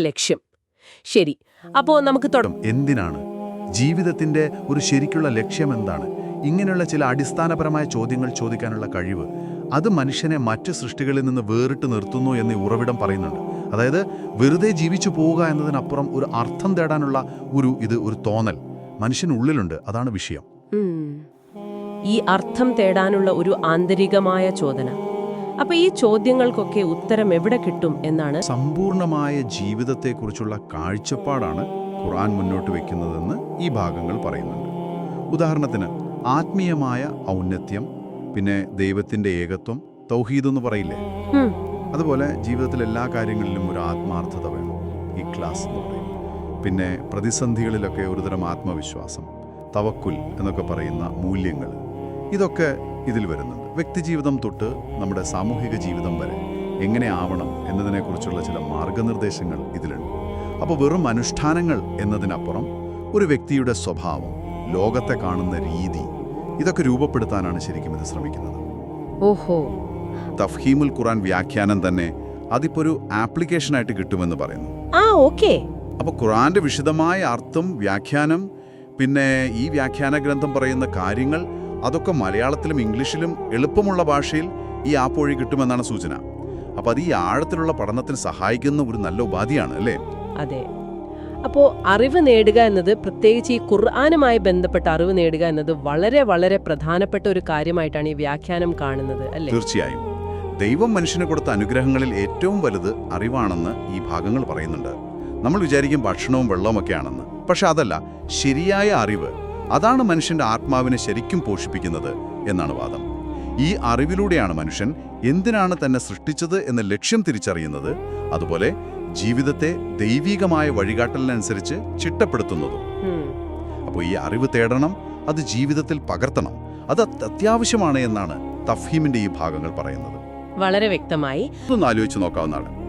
ലക്ഷ്യം. ശരി. അപ്പോ നമുക്ക് തുടങ്ങാം എന്തിനാണ്? ജീവിതത്തിന്റെ ഒരു ശരിക്കുള്ള ലക്ഷ്യം എന്താണ്? ഇങ്ങനെയുള്ള ചില അടിസ്ഥാനപരമായ ചോദ്യങ്ങൾ ചോദിക്കാനുള്ള കഴിവ് അത് മനുഷ്യനെ മറ്റ് സൃഷ്ടികളിൽ നിന്ന് വേറിട്ട് നിർത്തുന്നു എന്ന് ഉറവിടം പറയുന്നുണ്ട്. അതായത് വെറുതെ ജീവിച്ചു പോവുക എന്നതിനപ്പുറം ഒരു അർത്ഥം തേടാനുള്ള ഒരു ഇത് ഒരു തോന്നൽ മനുഷ്യനുള്ളിലുണ്ട്. അതാണ് വിഷയം. ഈ അർത്ഥം തേടാനുള്ള ഒരു ആന്തരികമായ ചോദന. അപ്പൊ ഈ ചോദ്യങ്ങൾക്കൊക്കെ ഉത്തരം എവിടെ കിട്ടും എന്നാണ് സമ്പൂർണമായ ജീവിതത്തെക്കുറിച്ചുള്ള കാഴ്ചപ്പാടാണ് ഖുർആൻ മുന്നോട്ട് വെക്കുന്നതെന്ന് ഈ ഭാഗങ്ങൾ പറയുന്നുണ്ട്. ഉദാഹരണത്തിന് ആത്മീയമായ ഔന്നത്യം പിന്നെ ദൈവത്തിന്റെ ഏകത്വം തൗഹീദ് എന്ന് പറയില്ലേ? അതുപോലെ ജീവിതത്തിലെ എല്ലാ കാര്യങ്ങളിലും ഒരു ആത്മാർത്ഥത വേണം ഈ ക്ലാസ് എന്ന് പറയും പിന്നെ പ്രതിസന്ധികളിലൊക്കെ ഒരുതരം ആത്മവിശ്വാസം തവക്കുൽ എന്നൊക്കെ പറയുന്ന മൂല്യങ്ങൾ. ഇതൊക്കെ ഇതിൽ വരുന്നുണ്ട്. വ്യക്തിജീവിതം തൊട്ട് നമ്മുടെ സാമൂഹിക ജീവിതം വരെ എങ്ങനെ ആവണം എന്നതിനെക്കുറിച്ചുള്ള ചില മാർഗനിർദ്ദേശങ്ങൾ ഇതിലുണ്ട്. അപ്പോൾ വെറും അനുഷ്ഠാനങ്ങൾ എന്നതിനപ്പുറം ഒരു വ്യക്തിയുടെ സ്വഭാവം ലോകത്തെ കാണുന്ന രീതി ഇതൊക്കെ രൂപപ്പെടുത്താനാണ് ശരിക്കും ഇത് ശ്രമിക്കുന്നത്. ഓഹോ. തഫ്ഹീമുൽ ഖുറാൻ വ്യാഖ്യാനം തന്നെ അതിപ്പോ ഒരു ആപ്ലിക്കേഷനായിട്ട് കിട്ടുമെന്ന് പറയുന്നു. ആ ഓക്കേ. അപ്പോൾ ഖുറാന്റെ വിശദമായ അർത്ഥം വ്യാഖ്യാനം പിന്നെ ഈ വ്യാഖ്യാന ഗ്രന്ഥം പറയുന്ന കാര്യങ്ങൾ അതൊക്കെ മലയാളത്തിലും ഇംഗ്ലീഷിലും എളുപ്പമുള്ള ഭാഷയിൽ ഈ ആപ്പ് വഴി കിട്ടുമെന്നാണ് സൂചന. അപ്പോൾ അത് ഈ ആഴത്തിലുള്ള പഠനത്തിന് സഹായിക്കുന്ന ഒരു നല്ല ഉപാധിയാണ് അല്ലേ? അതെ. അപ്പോൾ അറിവ് നേടുക എന്നത് പ്രത്യേകിച്ച് ഈ ഖുർആാനുമായി ബന്ധപ്പെട്ട അറിവ് നേടുക എന്നത് വളരെ വളരെ പ്രധാനപ്പെട്ട ഒരു കാര്യമായിട്ടാണ് ഈ വ്യാഖ്യാനം കാണുന്നത് അല്ലേ? തീർച്ചയായും. ദൈവം മനുഷ്യന് കൊടുത്ത അനുഗ്രഹങ്ങളിൽ ഏറ്റവും വലുത് അറിവാണെന്ന് ഈ ഭാഗങ്ങൾ പറയുന്നുണ്ട്. നമ്മൾ വിചാരിക്കും ഭക്ഷണവും വെള്ളവും ഒക്കെയാണെന്ന് പക്ഷെ അതല്ല ശരിയായ അറിവ് അതാണ് മനുഷ്യന്റെ ആത്മാവിനെ ശരിക്കും പോഷിപ്പിക്കുന്നത് എന്നാണ് വാദം. ഈ അറിവിലൂടെയാണ് മനുഷ്യൻ എന്തിനാണ് തന്നെ സൃഷ്ടിച്ചത് എന്ന ലക്ഷ്യം തിരിച്ചറിയുന്നത് അതുപോലെ ജീവിതത്തെ ദൈവികമായ വഴികാട്ടലിനനുസരിച്ച് ചിട്ടപ്പെടുത്തുന്നതും. അപ്പോൾ ഈ അറിവ് തേടണം അത് ജീവിതത്തിൽ പകർത്തണം അത് അത്യാവശ്യമാണ് എന്നാണ് തഫ്ഹീമിന്റെ ഈ ഭാഗങ്ങൾ പറയുന്നത്. വളരെ വ്യക്തമായി. ഒന്ന് ആലോചിച്ച് നോക്കാവുന്നതാണ്.